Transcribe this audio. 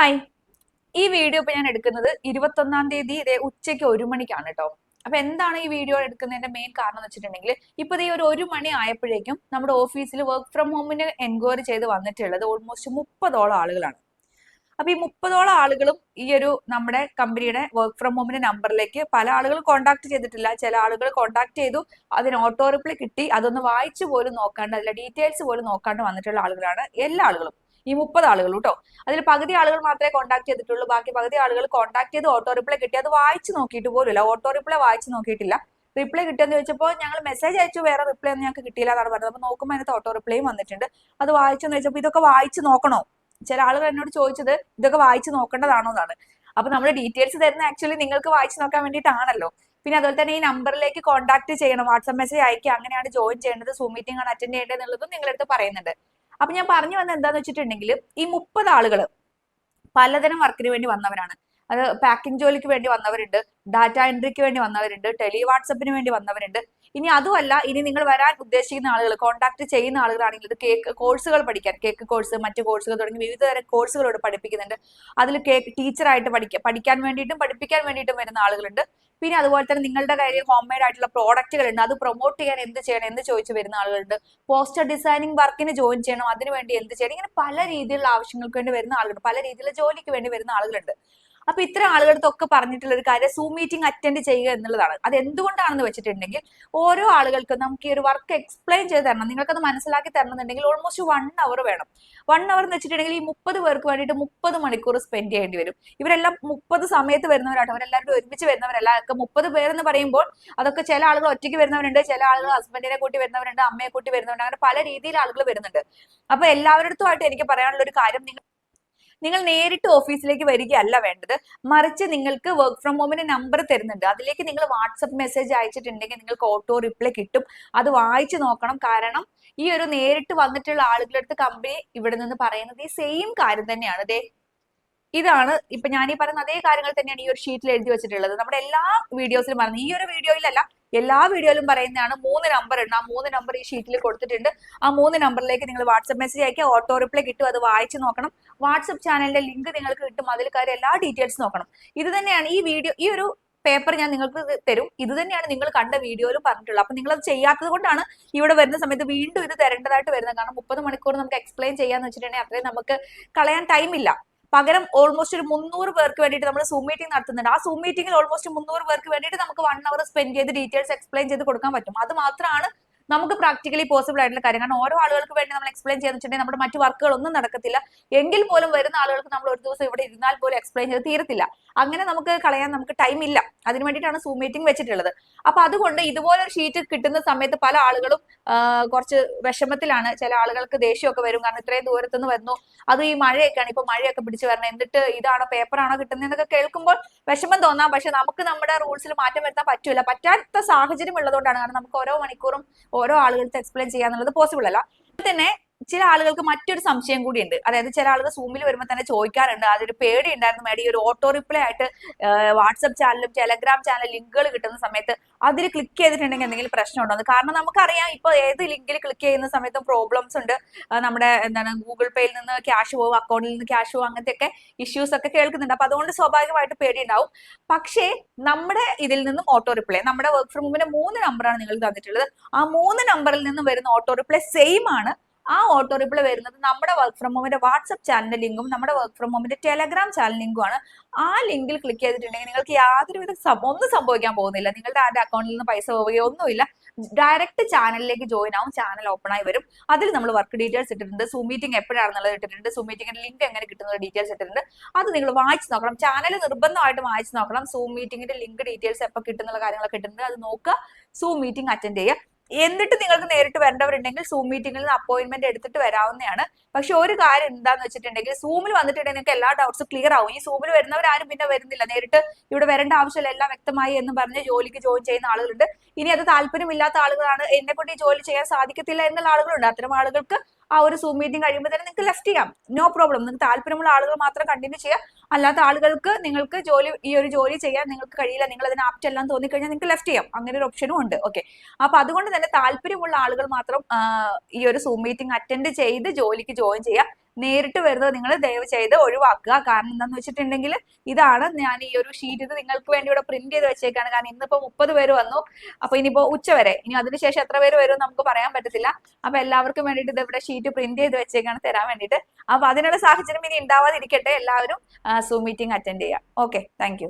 Hi ഈ video ഇപ്പൊ ഞാൻ എടുക്കുന്നത് ഇരുപത്തൊന്നാം തീയതി ഇതേ ഉച്ചയ്ക്ക് ഒരു മണിക്കാണ് കേട്ടോ അപ്പൊ എന്താണ് ഈ വീഡിയോ എടുക്കുന്നതിന്റെ മെയിൻ കാരണം എന്ന് വെച്ചിട്ടുണ്ടെങ്കിൽ ഇപ്പൊ ഈ ഒരു ഒരു മണി ആയപ്പോഴേക്കും നമ്മുടെ ഓഫീസിൽ വർക്ക് ഫ്രം ഹോമിന് എൻക്വയറി ചെയ്ത് വന്നിട്ടുള്ളത് ഓൾമോസ്റ്റ് മുപ്പതോളം ആളുകളാണ്. അപ്പൊ ഈ മുപ്പതോളം ആളുകളും ഈ ഒരു നമ്മുടെ കമ്പനിയുടെ വർക്ക് ഫ്രം ഹോമിന്റെ നമ്പറിലേക്ക് പല ആളുകൾ കോൺടാക്ട് ചെയ്തിട്ടില്ല. ചില ആളുകൾ കോൺടാക്ട് ചെയ്തു. അതിന് ഓട്ടോ റിപ്ലൈ കിട്ടി. അതൊന്ന് വായിച്ചു പോലും നോക്കാണ്ട് അതിലെ ഡീറ്റെയിൽസ് പോലും നോക്കാണ്ട് വന്നിട്ടുള്ള ആളുകളാണ് എല്ലാ ആളുകളും. ഈ മുപ്പത് ആളുകൾ കേട്ടോ. അതിൽ പകുതി ആളുകൾ മാത്രമേ കോൺടാക്ട് ചെയ്തിട്ടുള്ളൂ. ബാക്കി പകുതി ആളുകൾ കോൺടാക്ട് ചെയ്ത് ഓട്ടോ റിപ്ലൈ കിട്ടി. അത് വായിച്ചു നോക്കിയിട്ട് പോലുമില്ല ഓട്ടോ റിപ്ലൈ വായിച്ചു നോക്കിയിട്ടില്ല. റിപ്ലൈ കിട്ടിയെന്ന് ചോദിച്ചപ്പോൾ ഞങ്ങൾ മെസ്സേജ് അയച്ചു. വേറെ റിപ്ലൈ ഒന്നും ഞങ്ങൾക്ക് കിട്ടിയില്ല എന്നാണ് പറഞ്ഞത്. അപ്പോൾ നോക്കുമ്പോൾ അതിനകത്ത് ഓട്ടോ റിപ്ലൈയും വന്നിട്ടുണ്ട്. അത് വായിച്ചെന്ന് ചോദിച്ചപ്പോൾ ഇതൊക്കെ വായിച്ചു നോക്കണോ? ചില ആളുകൾ എന്നോട് ചോദിച്ചത് ഇതൊക്കെ വായിച്ചു നോക്കേണ്ടതാണോ എന്നാണ്. അപ്പൊ നമ്മൾ ഡീറ്റെയിൽസ് തരുന്ന ആക്ച്വലി നിങ്ങൾക്ക് വായിച്ചു നോക്കാൻ വേണ്ടിയിട്ടാണല്ലോ. പിന്നെ അതുപോലെ തന്നെ ഈ നമ്പറിലേക്ക് കോൺടാക്ട് ചെയ്യണം. വാട്സ്ആപ്പ് മെസ്സേജ് അയക്കുക. അങ്ങനെയാണ് ജോയിൻ ചെയ്യേണ്ടത്. സൂ മീറ്റിംഗ് ആണ് അറ്റൻഡ് ചെയ്യേണ്ടത് എന്നുള്ളതും നിങ്ങളടുത്ത് പറയുന്നുണ്ട്. അപ്പൊ ഞാൻ പറഞ്ഞു വന്ന എന്താന്ന് വെച്ചിട്ടുണ്ടെങ്കിൽ ഈ മുപ്പത് ആളുകൾ പലതരം വർക്കിന് വേണ്ടി വന്നവരാണ്. അത് പാക്കിംഗ് ജോലിക്ക് വേണ്ടി വന്നവരുണ്ട് ഡാറ്റ എൻട്രിക്ക് വേണ്ടി വന്നവരുണ്ട് ടെലി വാട്സപ്പിന് വേണ്ടി വന്നവരുണ്ട്. ഇനി അതുമല്ല ഇനി നിങ്ങൾ വരാൻ ഉദ്ദേശിക്കുന്ന ആളുകൾ കോൺടാക്ട് ചെയ്യുന്ന ആളുകളാണെങ്കിൽ ഇത് കേക്ക് കോഴ്സുകൾ പഠിക്കാൻ കേക്ക് കോഴ്സ് മറ്റു കോഴ്സുകൾ തുടങ്ങി വിവിധ തരം കോഴ്സുകളോട് പഠിപ്പിക്കുന്നുണ്ട്. അതിൽ കേക്ക് ടീച്ചറായിട്ട് പഠിക്കാൻ പഠിക്കാൻ വേണ്ടിയിട്ടും പഠിപ്പിക്കാൻ വേണ്ടിയിട്ടും വരുന്ന ആളുകളുണ്ട്. പിന്നെ അതുപോലെ തന്നെ നിങ്ങളുടെ കയ്യിൽ ഹോം മെയ്ഡ് ആയിട്ടുള്ള പ്രോഡക്റ്റുകൾ ഉണ്ട് അത് പ്രൊമോട്ട് ചെയ്യാൻ എന്ത് ചെയ്യണം? എന്ന് ചോദിച്ചു വരുന്ന ആളുകളുണ്ട്? പോസ്റ്റർ ഡിസൈനിങ് വർക്കിന് ജോയിൻ ചെയ്യണം. അതിനുവേണ്ടി എന്ത് ചെയ്യണം? ഇങ്ങനെ പല രീതിയിലുള്ള ആവശ്യങ്ങൾക്ക് വേണ്ടി വരുന്ന ആളുകളുണ്ട്. പല രീതിയിലുള്ള ജോലിക്ക് വേണ്ടി വരുന്ന ആളുകളുണ്ട്. അപ്പൊ ഇത്തരം ആളുകളടുത്തൊക്കെ പറഞ്ഞിട്ടുള്ള ഒരു കാര്യം സൂം മീറ്റിംഗ് അറ്റൻഡ് ചെയ്യുക എന്നുള്ളതാണ്. അത് എന്തുകൊണ്ടാണെന്ന് വെച്ചിട്ടുണ്ടെങ്കിൽ ഓരോ ആളുകൾക്കും നമുക്ക് ഈ ഒരു വർക്ക് എക്സ്പ്ലെയിൻ ചെയ്ത് തരണം. നിങ്ങൾക്കത് മനസ്സിലാക്കി തരണം എന്നുണ്ടെങ്കിൽ ഓൾമോസ്റ്റ് വൺ അവർ വേണം. വൺ അവർ എന്ന് വെച്ചിട്ടുണ്ടെങ്കിൽ ഈ മുപ്പത് പേർക്ക് വേണ്ടിയിട്ട് മുപ്പത് മണിക്കൂർ സ്പെൻഡ് ചെയ്യേണ്ടി വരും. ഇവരെല്ലാം മുപ്പത് സമയത്ത് വരുന്നവരാട്ടോ. അവരെല്ലാവരും ഒരുമിച്ച് വരുന്നവരല്ല. ഒക്കെ മുപ്പത് പേരെന്ന് പറയുമ്പോൾ അതൊക്കെ ചില ആളുകൾ ഒറ്റയ്ക്ക് വരുന്നവരുണ്ട്. ചില ആളുകൾ ഹസ്ബൻഡിനെ കൂട്ടി വരുന്നവരുണ്ട്. അമ്മയെ കൂട്ടി വരുന്നവരുണ്ട്. അങ്ങനെ പല രീതിയിൽ ആളുകൾ വരുന്നുണ്ട്. അപ്പൊ എല്ലാവരുടെ അടുത്തുമായിട്ട് എനിക്ക് പറയാനുള്ള ഒരു കാര്യം നിങ്ങൾ നിങ്ങൾ നേരിട്ട് ഓഫീസിലേക്ക് വരികയല്ല വേണ്ടത്. മറിച്ച് നിങ്ങൾക്ക് വർക്ക് ഫ്രം ഹോമിന്റെ നമ്പർ തരുന്നുണ്ട്. അതിലേക്ക് നിങ്ങൾ വാട്സപ്പ് മെസ്സേജ് അയച്ചിട്ടുണ്ടെങ്കിൽ നിങ്ങൾക്ക് ഓട്ടോ റിപ്ലൈ കിട്ടും. അത് വായിച്ചു നോക്കണം. കാരണം ഈ ഒരു നേരിട്ട് വന്നിട്ടുള്ള ആളുകളുടെ അടുത്ത് കമ്പനി ഇവിടെ നിന്ന് പറയുന്നത് ഈ സെയിം കാര്യം തന്നെയാണ്. ദേ ഇതാണ് ഇപ്പൊ ഞാൻ ഈ പറയുന്ന അതേ കാര്യങ്ങൾ തന്നെയാണ് ഈ ഒരു ഷീറ്റിൽ എഴുതി വെച്ചിട്ടുള്ളത്. നമ്മുടെ എല്ലാ വീഡിയോസിലും പറയുന്നത് ഈ ഒരു വീഡിയോയിലല്ല എല്ലാ വീഡിയോയിലും പറയുന്നതാണ് മൂന്ന് നമ്പർ ഉണ്ട് ആ മൂന്ന് നമ്പർ ഈ ഷീറ്റിൽ കൊടുത്തിട്ടുണ്ട്. ആ മൂന്ന് നമ്പറിലേക്ക് നിങ്ങൾ വാട്സപ്പ് മെസ്സേജ് അയക്കുക. ഓട്ടോ റിപ്ലൈ കിട്ടും. അത് വായിച്ച് നോക്കണം. വാട്സപ്പ് ചാനലിന്റെ ലിങ്ക് നിങ്ങൾക്ക് കിട്ടും. അതിൽ കാര്യം എല്ലാ ഡീറ്റെയിൽസ് നോക്കണം. ഇത് തന്നെയാണ് ഈ വീഡിയോ ഈ ഒരു പേപ്പർ ഞാൻ നിങ്ങൾക്ക് തരും. ഇത് തന്നെയാണ് നിങ്ങൾ കണ്ട വീഡിയോയിൽ പറഞ്ഞിട്ടുള്ളത്. അപ്പൊ നിങ്ങൾ അത് ചെയ്യാത്തത് കൊണ്ടാണ് ഇവിടെ വരുന്ന സമയത്ത് വീണ്ടും ഇത് തരേണ്ടതായിട്ട് വരുന്നത്. കാരണം മുപ്പത് മണിക്കൂർ നമുക്ക് എക്സ്പ്ലെയിൻ ചെയ്യാന്ന് വെച്ചിട്ടുണ്ടെങ്കിൽ അത്രയും നമുക്ക് കളയാൻ ടൈം ഇല്ല. പകരം ഓൾമോസ്റ്റ് ഒരു മുന്നൂറ് പേർക്ക് വേണ്ടിയിട്ട് നമ്മൾ സൂം മീറ്റിംഗ് നടത്തുന്നുണ്ട്. ആ സൂം മീറ്റിംഗിൽ ഓൾമോസ്റ്റ് മുന്നൂറ് പേർക്ക് വേണ്ടിയിട്ട് നമുക്ക് വൺ അവർ സ്പെൻഡ് ചെയ്ത് ഡീറ്റെയിൽസ് എക്സ്പ്ലെയിൻ ചെയ്ത് കൊടുക്കാൻ പറ്റും. അത് മാത്രമാണ് നമുക്ക് പ്രാക്ടിക്കലി പോസിബിൾ ആയിട്ടുള്ള കാര്യം. കാരണം ഓരോ ആളുകൾക്ക് വേണ്ടി നമ്മൾ എക്സ്പ്ലെയിൻ ചെയ്യാന്ന് വെച്ചിട്ടുണ്ടെങ്കിൽ നമ്മുടെ മറ്റു വർക്കുകൾ ഒന്നും നടക്കത്തില്ല. എങ്കിൽ പോലും വരുന്ന ആളുകൾക്ക് നമ്മൾ ഒരു ദിവസം ഇവിടെ ഇരുന്നാൽ പോലും എക്സ്പ്ലെയിൻ ചെയ്ത് തീരത്തില്ല. അങ്ങനെ നമുക്ക് കളയാൻ നമുക്ക് ടൈം ഇല്ല. അതിന് വേണ്ടിയിട്ടാണ് സൂം മീറ്റിംഗ് വെച്ചിട്ടുള്ളത്. അപ്പൊ അതുകൊണ്ട് ഇതുപോലെ ഒരു ഷീറ്റ് കിട്ടുന്ന സമയത്ത് പല ആളുകളും കുറച്ച് വിഷമത്തിലാണ്. ചില ആളുകൾക്ക് ദേഷ്യമൊക്കെ വരും. കാരണം ഇത്രയും ദൂരത്തുനിന്ന് വരുന്നു. അത് ഈ മഴയൊക്കെയാണ്. ഇപ്പൊ മഴയൊക്കെ പിടിച്ചു വരണം. എന്നിട്ട് ഇതാണോ പേപ്പറാണോ കിട്ടുന്നതെന്നൊക്കെ കേൾക്കുമ്പോൾ വിഷമം തോന്നാം. പക്ഷെ നമുക്ക് നമ്മുടെ റൂൾസിൽ മാറ്റം വരുത്താൻ പറ്റൂല. പറ്റാത്ത സാഹചര്യം ഉള്ളതുകൊണ്ടാണ്. കാരണം നമുക്ക് ഓരോ മണിക്കൂറും ഓരോ ആളുകൾക്ക് എക്സ്പ്ലെയിൻ ചെയ്യാന്നുള്ളത് പോസിബിൾ അല്ല. തന്നെ ചില ആളുകൾക്ക് മറ്റൊരു സംശയം കൂടി ഉണ്ട്. അതായത് ചില ആളുകൾ സൂമിൽ വരുമ്പോൾ തന്നെ ചോദിക്കാറുണ്ട്. അതൊരു പേടി ഉണ്ടായിരുന്നു മേഡം ഈ ഒരു ഓട്ടോ റിപ്ലൈ ആയിട്ട് വാട്സപ്പ് ചാനലും ടെലഗ്രാം ചാനൽ ലിങ്കുകൾ കിട്ടുന്ന സമയത്ത് അതിൽ ക്ലിക്ക് ചെയ്തിട്ടുണ്ടെങ്കിൽ എന്തെങ്കിലും പ്രശ്നമുണ്ടോ ഉണ്ടോ കാരണം നമുക്കറിയാം ഇപ്പൊ ഏത് ലിങ്കിൽ ക്ലിക്ക് ചെയ്യുന്ന സമയത്തും പ്രോബ്ലംസ് ഉണ്ട്. നമ്മുടെ എന്താണ് ഗൂഗിൾ പേയിൽ നിന്ന് ക്യാഷ് പോകും അക്കൗണ്ടിൽ നിന്ന് ക്യാഷ് പോകും അങ്ങനത്തെ ഒക്കെ ഇഷ്യൂസ് ഒക്കെ കേൾക്കുന്നുണ്ട്. അപ്പൊ അതുകൊണ്ട് സ്വാഭാവികമായിട്ട് പേടി ഉണ്ടാവും പക്ഷേ നമ്മുടെ ഇതിൽ നിന്നും ഓട്ടോ റിപ്ലൈ നമ്മുടെ വർക്ക് ഫ്രം ഹോമിന്റെ മൂന്ന് നമ്പറാണ് നിങ്ങൾ തന്നിട്ടുള്ളത്. ആ മൂന്ന് നമ്പറിൽ നിന്നും വരുന്ന ഓട്ടോ റിപ്ലൈ സെയിം ആണ്. ആ ഓട്ടോ റിപ്ലൈ വരുന്നത് നമ്മുടെ വർക്ക് ഫ്രം ഹോമിന്റെ വാട്സ്ആപ്പ് ചാനൽ ലിങ്കും നമ്മുടെ വർക്ക് ഫ്രം ഹോമിന്റെ ടെലഗ്രാം ചാനൽ ലിങ്കും ആണ്. ആ ലിങ്കിൽ ക്ലിക്ക് ചെയ്തിട്ടുണ്ടെങ്കിൽ നിങ്ങൾക്ക് യാതൊരുവിധ ഒന്നും സംഭവിക്കാൻ പോകുന്നില്ല. നിങ്ങളുടെ ആരുടെ അക്കൗണ്ടിൽ നിന്ന് പൈസ പോവുകയോ ഒന്നുമില്ല. ഡയറക്റ്റ് ചാനലിലേക്ക് ജോയിൻ ആവും. ചാനൽ ഓപ്പൺ ആയി വരും. അതിൽ നമ്മൾ വർക്ക് ഡീറ്റെയിൽസ് ഇട്ടിട്ടുണ്ട്. സൂ മീറ്റിംഗ് എപ്പോഴാണെന്നുള്ളത് ഇട്ടിട്ടുണ്ട്. സൂ മീറ്റിംഗിന്റെ ലിങ്ക് എങ്ങനെ കിട്ടുന്ന ഡീറ്റെയിൽസ് ഇട്ടിട്ടുണ്ട്. അത് നിങ്ങൾ വായിച്ച് നോക്കണം. ചാനൽ നിർബന്ധമായിട്ട് വായിച്ച് നോക്കണം. സൂ മീറ്റിംഗിന്റെ ലിങ്ക് ഡീറ്റെയിൽസ് എപ്പോൾ കിട്ടുന്നുള്ള കാര്യങ്ങളൊക്കെ ഇട്ടിട്ടുണ്ട്. അത് നോക്കുക. സൂ മീറ്റിംഗ് അറ്റൻഡ് ചെയ്യുക. എന്നിട്ട് നിങ്ങൾക്ക് നേരിട്ട് വരേണ്ടവരുണ്ടെങ്കിൽ സൂം മീറ്റിംഗിൽ നിന്ന് അപ്പോയിന്റ്മെന്റ് എടുത്തിട്ട് വരാവുന്നതാണ്. പക്ഷെ ഒരു കാര്യം എന്താന്ന് വെച്ചിട്ടുണ്ടെങ്കിൽ സൂമിൽ വന്നിട്ടുണ്ടെങ്കിൽ നിങ്ങൾക്ക് എല്ലാ ഡൗട്ട്സും ക്ലിയർ ആവും. ഈ സൂമിൽ വരുന്നവരാരും പിന്നെ വരുന്നില്ല. നേരിട്ട് ഇവിടെ വരേണ്ട ആവശ്യമില്ല. എല്ലാം വ്യക്തമായി എന്ന് പറഞ്ഞ് ജോലിക്ക് ജോയിൻ ചെയ്യുന്ന ആളുകളുണ്ട്. ഇനി അത് താല്പര്യമില്ലാത്ത ആളുകളാണ്. എന്നെ കൊണ്ട് ഈ ജോലി ചെയ്യാൻ സാധിക്കത്തില്ല എന്നുള്ള ആളുകളുണ്ട്. അത്തരം ആളുകൾക്ക് ആ ഒരു സൂം മീറ്റിംഗ് കഴിയുമ്പോൾ തന്നെ നിങ്ങൾക്ക് ലെഫ്റ്റ് ചെയ്യാം. നോ പ്രോബ്ലം നിങ്ങൾക്ക് താല്പര്യമുള്ള ആളുകൾ മാത്രം കണ്ടിന്യൂ ചെയ്യാം. അല്ലാത്ത ആളുകൾക്ക് നിങ്ങൾക്ക് ജോലി ഈ ഒരു ജോലി ചെയ്യാൻ നിങ്ങൾക്ക് കഴിയില്ല നിങ്ങൾ അതിന് ആപ്റ്റ് എല്ലാം തോന്നിക്കഴിഞ്ഞാൽ നിങ്ങൾക്ക് ലെഫ്റ്റ് ചെയ്യാം. അങ്ങനെ ഒരു ഓപ്ഷനും ഉണ്ട്. ഓക്കെ അപ്പൊ അതുകൊണ്ട് തന്നെ താല്പര്യമുള്ള ആളുകൾ മാത്രം ഈ ഒരു സൂം മീറ്റിംഗ് അറ്റൻഡ് ചെയ്ത് ജോലിക്ക് ജോയിൻ ചെയ്യുക നേരിട്ട് വരുന്നത് നിങ്ങൾ ദയവ് ചെയ്ത് ഒഴിവാക്കുക. കാരണം എന്താന്ന് വെച്ചിട്ടുണ്ടെങ്കിൽ ഇതാണ് ഞാൻ ഈ ഒരു ഷീറ്റ് ഇത് നിങ്ങൾക്ക് വേണ്ടി ഇവിടെ പ്രിന്റ് ചെയ്ത് വെച്ചേക്കാണ്. കാരണം ഇന്നിപ്പോ മുപ്പത് പേര് വന്നു. അപ്പൊ ഇനിയിപ്പോ ഉച്ച വരെ. ഇനി അതിനുശേഷം എത്ര പേര് വരും നമുക്ക് പറയാൻ പറ്റത്തില്ല. അപ്പൊ എല്ലാവർക്കും വേണ്ടിയിട്ട് ഇത് ഇവിടെ ഷീറ്റ് പ്രിന്റ് ചെയ്ത് വെച്ചേക്കാണ് തരാൻ വേണ്ടിയിട്ട്. അപ്പൊ അതിനുള്ള സാഹചര്യം ഇനി ഉണ്ടാവാതിരിക്കട്ടെ. എല്ലാവരും സൂ മീറ്റിംഗ് അറ്റൻഡ് ചെയ്യാം. Okay thank